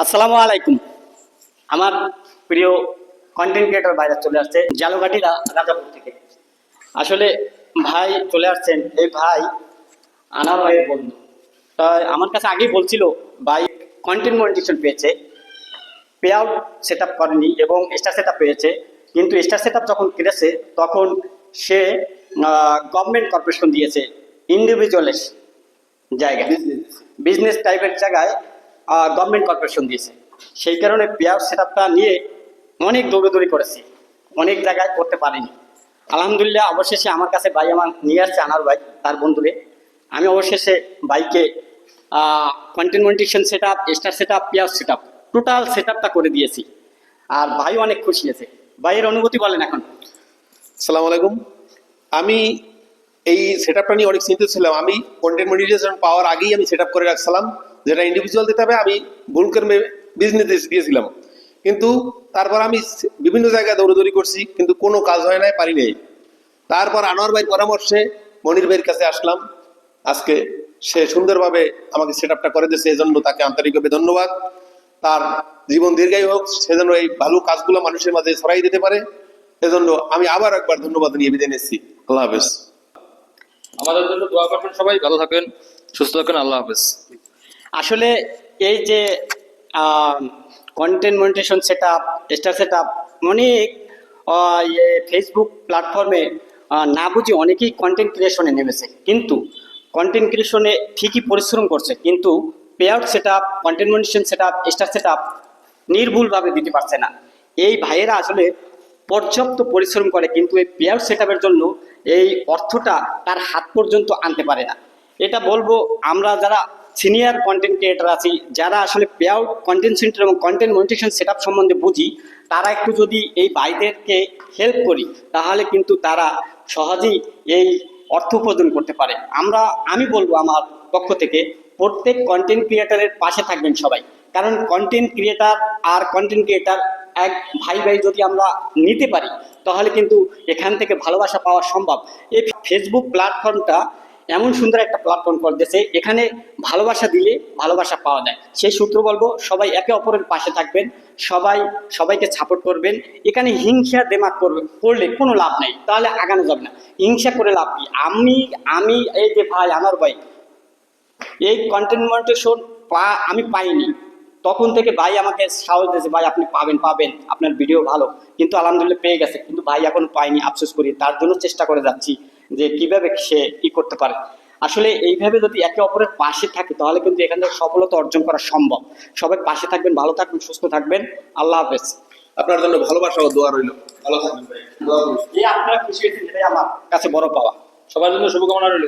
আসসালামু আলাইকুম। আমার প্রিয় কন্টেন্ট ক্রিয়েটর বাইরে চলে আসছে জালুঘাটিরা রাজাপুর থেকে। আসলে ভাই চলে আসছেন এই ভাই আনার ভাইয়ের বন্ধু। তাই আমার কাছে আগেই বলছিল ভাই কন্টেন্ট মনিটেশন পেয়েছে পে আউট সেট আপ করেনি এবং স্টার সেট আপ পেয়েছে কিন্তু স্টার সেট আপ যখন কেটেছে তখন সে গভর্নমেন্ট কর্পোরেশন দিয়েছে ইন্ডিভিজুয়ালের জায়গায়। বিজনেস টাইপের জায়গায় গভর্নমেন্ট কর্পোরেশন দিয়েছে। সেই কারণে পেয়ার সেটআপটা নিয়ে অনেক দৌড়দৌড়ি করেছি। অনেক জায়গায় করতে পারিনি। আলহামদুলিল্লাহ, অবশেষে আমার কাছে ভাই আমার নিয়ে আসছে, আনার ভাই, তার বন্ধুরে। আমি অবশেষে বাইকে content monetisation set up star set up pair set up total set আপটা করে দিয়েছি। আর ভাইও অনেক খুশি আছে ভাইয়ের অনুভূতি বলেন এখন। সালাম আলাইকুম। আমি এই সেট আপটা নিয়ে অনেক চিন্তিত ছিলাম। আমি কন্টেন্ট মনিটাইজেশন পাওয়ার আগেই আমি সেট আপ করে রাখছিলাম। যেটা ইন্ডিভিজুয়াল দিতে হবে, আমি ভুল করে বিজনেস দিয়েছিলাম কিন্তু তারপর আমি বিভিন্ন জায়গায় দৌড়দৌড়ি করছি, কিন্তু কোনো কাজ হয় নাই, পারি নাই। তারপর আনোয়ার ভাইয়ের পরামর্শে মনির ভাইয়ের কাছে আসলাম। আজকে সে সুন্দরভাবে আমাকে সেট আপটা করে দিয়েছে, এজন্য তাকে আন্তরিকভাবে ধন্যবাদ। তার জীবন দীর্ঘায়ু হোক সেজন্য এই ভালো কাজগুলো মানুষের মাঝে ছড়াই দিতে পারে। এজন্য আমি আবার একবার ধন্যবাদ নিয়ে বিদায় নিচ্ছি। আল্লাহ হাফেজ। আমাদের জন্য দোয়া করবেন সবাই, ভালো থাকেন, সুস্থ থাকেন, আল্লাহ হাফেজ। আসলে এই যে content monetisation set up star set up অনেক ইয়ে ফেসবুক প্ল্যাটফর্মে না বুঝে অনেকেই কন্টেন্ট ক্রিয়েশনে নেমেছে। কিন্তু কন্টেন্ট ক্রিয়েশনে ঠিকই পরিশ্রম করছে, কিন্তু pay out set up content monetisation set up star set up নির্ভুলভাবে দিতে পারছে না। এই ভাইয়েরা আসলে পর্যাপ্ত পরিশ্রম করে, কিন্তু এই পে আউট সেট আপের জন্য এই অর্থটা তার হাত পর্যন্ত আনতে পারে না। এটা বলব আমরা যারা সিনিয়র কন্টেন্ট ক্রিয়েটার আছি, যারা আসলে পে আউট কন্টেন্ট সেন্টার এবং কন্টেন্ট মনিটেশন সেট সম্বন্ধে বুঝি, তারা একটু যদি এই ভাইদেরকে হেল্প করি, তাহলে কিন্তু তারা সহজেই এই অর্থ উপার্জন করতে পারে। আমরা, আমি বলব আমার পক্ষ থেকে, প্রত্যেক কন্টেন্ট ক্রিয়েটারের পাশে থাকবেন সবাই। কারণ কন্টেন্ট ক্রিয়েটার আর কন্টেন্ট ক্রিয়েটার এক ভাই ভাই যদি আমরা নিতে পারি, তাহলে কিন্তু এখান থেকে ভালোবাসা পাওয়া সম্ভব। এই ফেসবুক প্ল্যাটফর্মটা এমন সুন্দর একটা প্ল্যাটফর্ম করে দিয়েছে এখানে ভালোবাসা দিলে ভালোবাসা পাওয়া যায়। সেই সূত্র বলব, সবাই একে অপরের পাশে থাকবেন, সবাই, সবাইকে সাপোর্ট করবেন। এখানে হিংসা দেমাগ করবে, করলে কোনো লাভ নেই, তাহলে আগানো যাবে না। হিংসা করে লাভ কি? আমি আমি, এই যে ভাই, আমার ভাই, এই কন্টেন্ট মনিটেশন পা, আমি পাইনি। তখন থেকে ভাই আমাকে সাহস দিয়েছে, ভাই, আপনি পাবেন পাবেন, আপনার ভিডিও ভালো। কিন্তু আলহামদুলিল্লাহ পেয়ে গেছে। কিন্তু ভাই এখন পাইনি আফসোস করি, তার জন্য চেষ্টা করে যাচ্ছি। যে কীভাবে সে ই করতে পারে। আসলে এইভাবে যদি একে অপরের পাশে থাকে তাহলে কিন্তু এখান থেকে সফলতা অর্জন করা সম্ভব। সবাই পাশে থাকবেন ভালো থাকবেন সুস্থ থাকবেন। আল্লাহ হাফেজ। আপনার জন্য ভালোবাসা ও দোয়া রইল। ভালো থাকবেন আপনারা খুশি হয়েছেন এটাই আমার কাছে বড় পাওয়া। সবার জন্য শুভকামনা রইল।